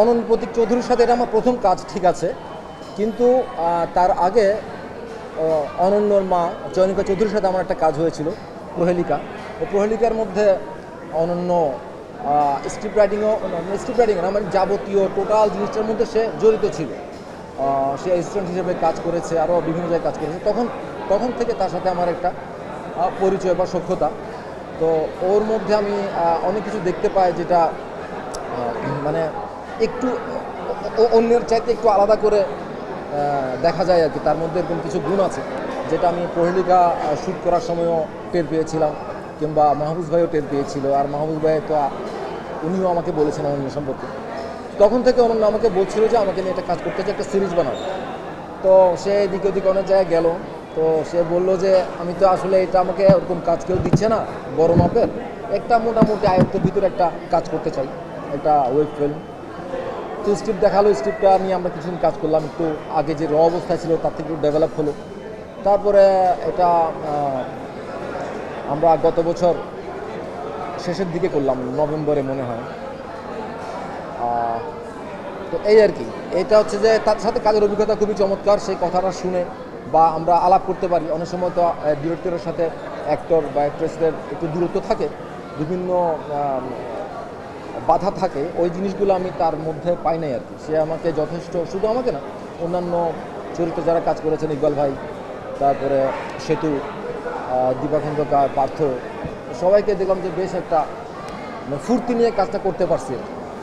অনন্ত প্রতীক চৌধুরীর সাথে এটা আমার প্রথম কাজ, ঠিক আছে। কিন্তু তার আগে অনন্যর মা জয়নিকা চৌধুরীর সাথে আমার একটা কাজ হয়েছিল, প্রহেলিকা। ও প্রহেলিকার মধ্যে অনন্য স্ক্রিপ্ট রাইটিংও স্ক্রিপ্ট রাইটিং না মানে যাবতীয় টোটাল জিনিসটার মধ্যে সে জড়িত ছিল। সে অ্যাসিস্ট্যান্ট হিসেবে কাজ করেছে আরও বিভিন্ন জায়গায় কাজ করেছে। তখন তখন থেকে তার সাথে আমার একটা পরিচয় বা সখ্যতা। তো ওর মধ্যে আমি অনেক কিছু দেখতে পাই যেটা মানে একটু অন্যের চাইতে একটু আলাদা করে দেখা যায় আর কি। তার মধ্যে এরকম কিছু গুণ আছে, যেটা আমি প্রহেলিকা শ্যুট করার সময়ও টের পেয়েছিলাম, কিংবা মাহবুজ ভাইও টের পেয়েছিল। আর মাহবুজ ভাই তো, উনিও আমাকে বলেছেন অনন্য সম্পর্কে। তখন থেকে অনন্য আমাকে বলছিল যে আমাকে নিয়ে একটা কাজ করতে চাই একটা সিরিজ বানাবো তো সে এদিকে ওদিকে অনেক জায়গায় গেল। তো সে বলল যে, আমি তো আসলে এটা আমাকে ওরকম কাজ কেউ দিচ্ছে না, বড় মাপের। একটা মোটামুটি আয়ত্তের ভিতরে একটা কাজ করতে চাই, একটা ওয়েব ফিল্ম তো স্ক্রিপ্ট দেখাল, স্ক্রিপ্টটা নিয়ে আমরা কিছুদিন কাজ করলাম, একটু আগে যে র অবস্থায় ছিল তার থেকে একটু ডেভেলপ হলো। তারপরে এটা আমরা গত বছর শেষের দিকে করলাম, নভেম্বরে মনে হয়। তো এই আর কি। এটা হচ্ছে যে তার সাথে কাজের অভিজ্ঞতা খুবই চমৎকার, সেই কথাটা শুনে বা আমরা আলাপ করতে পারি। অনেক সময় তো ডিরেক্টরের সাথে অ্যাক্টর বা অ্যাক্ট্রেসদের একটু দূরত্ব থাকে। বিভিন্ন বাধা থাকে ওই জিনিসগুলো আমি তার মধ্যে পাই নাই আর কি সে আমাকে যথেষ্ট শুধু আমাকে না অন্যান্য চরিত্রে যারা কাজ করেছেন ইকবাল ভাই তারপরে সেতু আহ, দীপা পার্থ সবাইকে দেখলাম যে বেশ একটা মানে ফুর্তি নিয়ে কাজটা করতে পারছি।